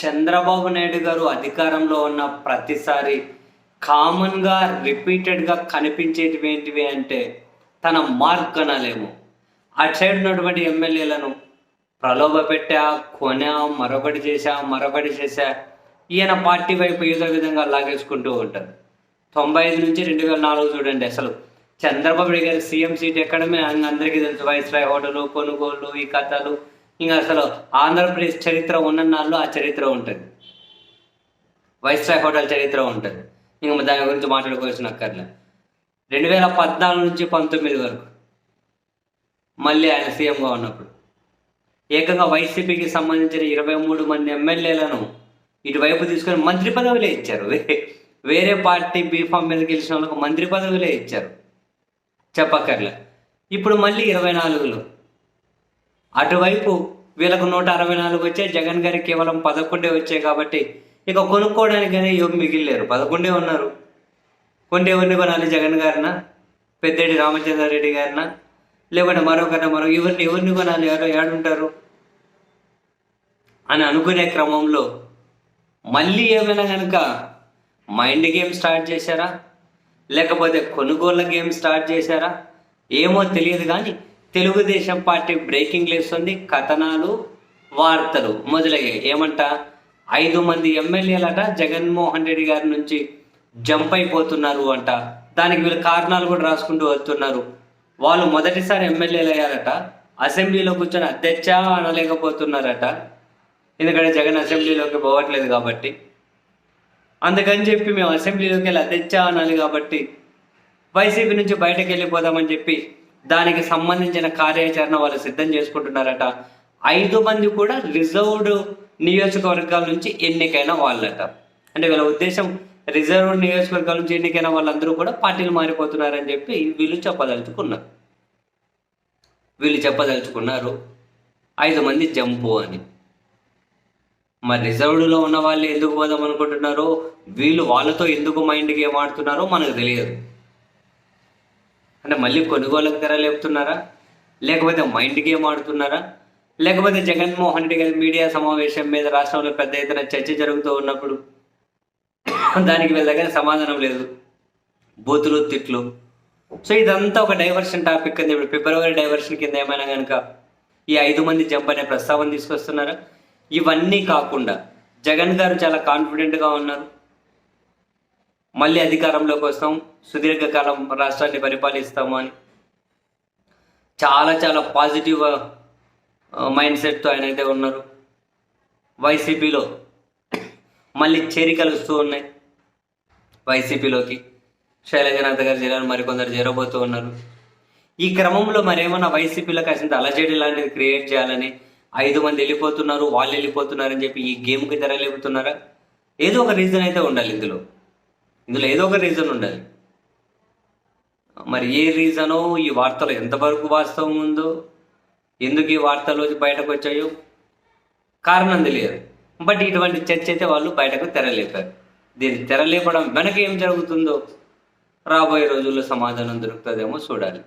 చంద్రబాబు నాయుడు గారు అధికారంలో ఉన్న ప్రతిసారి కామన్గా రిపీటెడ్గా కనిపించేటివి ఏంటివి అంటే తన మార్క్ అనలేము. అటు సైడ్ ఉన్నటువంటి ఎమ్మెల్యేలను ప్రలోభ పెట్టా కొనా మరొకటి చేశా మరొకటి చేశా ఈయన పార్టీ వైపు ఏదో విధంగా లాగేసుకుంటూ ఉంటారు తొంభై ఐదు నుంచి రెండు వేల నాలుగు చూడండి అసలు. చంద్రబాబు నాయుడు గారి సీఎం సీట్ ఎక్కడమే? అందరికీ తెలుసు. వైస్రాయ్ హోటలు కొనుగోలు ఈ కథలు. ఇంకా అసలు ఆంధ్రప్రదేశ్ చరిత్ర ఉన్ననాళ్ళు ఆ చరిత్ర ఉంటుంది. వైస్రాయ్ హోటల్ చరిత్ర ఉంటుంది. ఇంకా దాని గురించి మాట్లాడుకోవాల్సిన అక్కర్లే. రెండు వేల పద్నాలుగు నుంచి పంతొమ్మిది వరకు మళ్ళీ ఆయన సీఎంగా ఉన్నప్పుడు. ఏకంగా వైసీపీకి సంబంధించిన ఇరవై మూడు మంది ఎమ్మెల్యేలను ఇటువైపు తీసుకొని మంత్రి పదవులే ఇచ్చారు. వేరే పార్టీ బీఫామ్ మీద గెలిచిన వాళ్ళకు మంత్రి పదవులే ఇచ్చారు. చెప్పక్కర్లే. ఇప్పుడు మళ్ళీ ఇరవై నాలుగులో అటువైపు వీళ్ళకు నూట అరవై నాలుగు వచ్చాయి జగన్ గారికి కేవలం పదకొండే వచ్చాయి కాబట్టి ఇక కొనుక్కోవడానికనే యోగ మిగిలిలేరు. పదకొండే ఉన్నారు. కొంటే ఎవరిని కొనాలి జగన్ గారినా పెద్దడి రామచంద్రారెడ్డి గారినా లేకుంటే మరొకరిన మరో ఎవరిని ఎవరిని కొనాలి ఎవరో ఏడుంటారు అని అనుకునే క్రమంలో మళ్ళీ ఏమైనా కనుక మైండ్ గేమ్ స్టార్ట్ చేశారా? లేకపోతే కొనుగోళ్ళ గేమ్ స్టార్ట్ చేశారా? ఏమో తెలియదు కానీ తెలుగుదేశం పార్టీ బ్రేకింగ్ లేస్తుంది కథనాలు వార్తలు మొదలయ్యాయి. ఏమంట? ఐదు మంది ఎమ్మెల్యేలట జగన్మోహన్ రెడ్డి గారి నుంచి జంప్ అయిపోతున్నారు అంట. దానికి వీళ్ళు కారణాలు కూడా రాసుకుంటూ వస్తున్నారు వాళ్ళు మొదటిసారి ఎమ్మెల్యేలు అయ్యారట. అసెంబ్లీలో కూర్చొని అధ్యక్ష అనలేకపోతున్నారట. ఎందుకంటే జగన్ అసెంబ్లీలోకి పోవట్లేదు కాబట్టి. అందుకని చెప్పి మేము అసెంబ్లీలోకి వెళ్ళి అధ్యక్ష అనాలి కాబట్టి. వైసీపీ నుంచి బయటకు వెళ్ళిపోదామని చెప్పి దానికి సంబంధించిన కార్యాచరణ వాళ్ళు సిద్ధం చేసుకుంటున్నారట. ఐదు మంది కూడా రిజర్వ్డ్ నియోజకవర్గాల నుంచి ఎన్నికైన వాళ్ళట. అంటే వీళ్ళ ఉద్దేశం రిజర్వ్ నియోజకవర్గాల నుంచి ఎన్నికైన వాళ్ళందరూ కూడా పార్టీలు మారిపోతున్నారని చెప్పి వీళ్ళు చెప్పదలుచుకున్నారు. వీళ్ళు చెప్పదలుచుకున్నారు ఐదు మంది జంపు అని. మరి రిజర్వ్డ్లో ఉన్న వాళ్ళు ఎందుకు పోదాం అనుకుంటున్నారో వీళ్ళు వాళ్ళతో ఎందుకు మైండ్ గేమ్ ఆడుతున్నారో మనకు తెలియదు. అంటే మళ్ళీ కొనుగోలకు తెర లేపుతున్నారా? లేకపోతే మైండ్ గేమ్ ఆడుతున్నారా? లేకపోతే జగన్మోహన్ రెడ్డి గారి మీడియా సమావేశం మీద రాష్ట్రంలో పెద్ద ఎత్తున చర్చ జరుగుతూ ఉన్నప్పుడు దానికి వీళ్ళ దగ్గర సమాధానం లేదు. బూతులు తిట్లు. సో ఇదంతా ఒక డైవర్షన్ టాపిక్ కింద ఇప్పుడు ఫిబ్రవరి డైవర్షన్ కింద ఏమైనా కనుక ఈ ఐదు మంది జంప్ అనే ప్రస్తావన తీసుకొస్తున్నారా? ఇవన్నీ కాకుండా జగన్ గారు చాలా కాన్ఫిడెంట్గా ఉన్నారు. మళ్ళీ అధికారంలోకి వస్తాం. సుదీర్ఘకాలం రాష్ట్రాన్ని పరిపాలిస్తాము అని. చాలా చాలా పాజిటివ్ మైండ్ సెట్తో ఆయన అయితే ఉన్నారు. వైసీపీలో మళ్ళీ చేరికలు వస్తూ ఉన్నాయి. వైసీపీలోకి. శైలజనాథ్ గారు చేరారు మరికొందరు చేరబోతూ ఉన్నారు. ఈ క్రమంలో మరేమన్నా వైసీపీలో కాసింత అలజడి లాంటిది క్రియేట్ చేయాలని ఐదు మంది వెళ్ళిపోతున్నారు వాళ్ళు వెళ్ళిపోతున్నారు అని చెప్పి ఈ గేమ్కి తెరలేపుతున్నారా? ఏదో ఒక రీజన్ అయితే ఉండాలి ఇందులో. ఇందులో ఏదో ఒక రీజన్ ఉండాలి మరి ఏ రీజనో ఈ వార్తలు ఎంతవరకు వాస్తవం ఉందో ఎందుకు ఈ వార్తలు బయటకు వచ్చాయో కారణం తెలియదు. బట్ ఇటువంటి చర్చ అయితే వాళ్ళు బయటకు తెరలేపారు. దీన్ని తెరలేపడం వెనక ఏం జరుగుతుందో రాబోయే రోజుల్లో సమాధానం దొరుకుతుందేమో చూడాలి.